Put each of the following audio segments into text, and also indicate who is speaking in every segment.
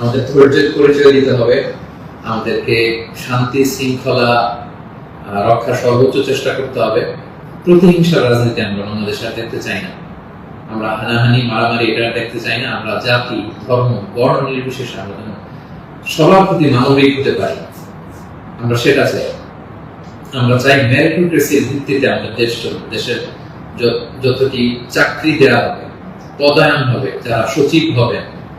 Speaker 1: আমাদের ধৈর্যের পরিচয় দিতে হবে। আমাদেরকে শান্তি শৃঙ্খলা আহ, রক্ষার সর্বোচ্চ চেষ্টা করতে হবে। প্রতিহিংসা রাজনীতি আমরা বাংলাদেশে আর দেখতে চাই না। আমরা হানাহানি মারামারি এটা দেখতে চাই না। আমরা জাতি ধর্ম বর্ণ নির্বিশেষে আমরা সবার প্রতি মানবিক হতে পারি। আমরা সেটা চাই। আমরা চাই মেরিটোক্রেসির ভিত্তিতে আমাদের দেশ চলবে দেশের যতটি চাকরি দেওয়া হবে পদায়ন হবে যারা সচিব হবেন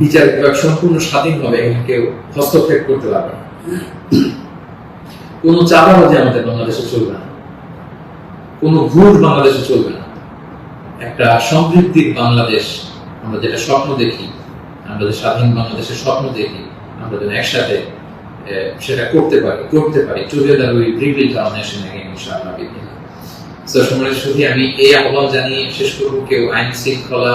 Speaker 1: বিচার বিভাগ সম্পূর্ণ স্বাধীনভাবে কেউ হস্তক্ষেপ করতে পারবে না। কোনো চাঁদাবাজি আমাদের বাংলাদেশে চলবে না। কোনো ঘুষ বাংলাদেশে চলবে না। একটা সমৃদ্ধির বাংলাদেশ, আমরা যেটা স্বপ্ন দেখি, আমরা যে স্বাধীন বাংলাদেশের স্বপ্ন দেখি, আমরা যেন একসাথে সেটা করতে পারি করতে পারি। Together we rebuild our nation ইনশাআল্লাহ, বিদিন। সো সম্মানিত সুধী, আমি এই আহ্বান জানিয়ে শেষ করব। কেউ আইন শৃঙ্খলা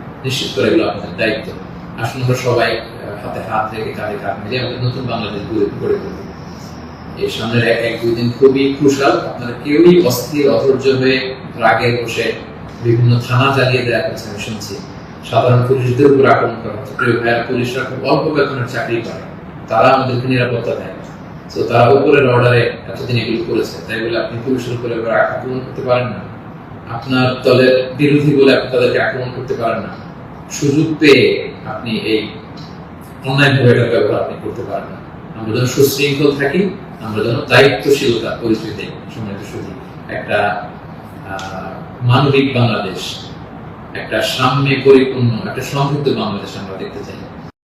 Speaker 1: নিশ্চিত করে এগুলো আপনাদের দায়িত্ব। আসুন আমরা সবাই হাতে হাত রেখে কাঁধে কাঁধ মিলিয়ে আমাদের নতুন বাংলাদেশ গড়ে গড়ে তুলব। এই সামনের এক এক, দুই দিন খুবই ক্রুশাল আপনারা কেউই অস্থির, অধৈর্য হয়ে রাগে বসে বিভিন্ন থানা জ্বালিয়ে দেওয়া হচ্ছে আমি শুনছি। সাধারণ পুলিশদের উপর আক্রমণ করা হচ্ছে। প্রিয় ভাইয়ার, পুলিশরা খুব অল্প বেতনের চাকরি করে। তারা আমাদেরকে নিরাপত্তা দেয়। তো তারা উপরের অর্ডারে এতদিন এগুলো করেছে। তাই বলে আপনি পুলিশের উপরে আক্রমণ করতে পারেন না। আপনার দলের বিরোধী বলে আপনি তাদেরকে আক্রমণ করতে পারেন না। সুযোগ পেয়ে আপনি এই অনলাইন ভাবে ব্যবহার আপনি করতে পারবেন আমরা যেন সুশৃঙ্খল থাকি, আমরা যেন দায়িত্বশীলতা, পরিস্থিতি সম্মানিত সুযোগ। একটা মানবিক বাংলাদেশ, একটা সাম্যে পরিপূর্ণ, একটা সমৃদ্ধ বাংলাদেশ আমরা দেখতে চাই।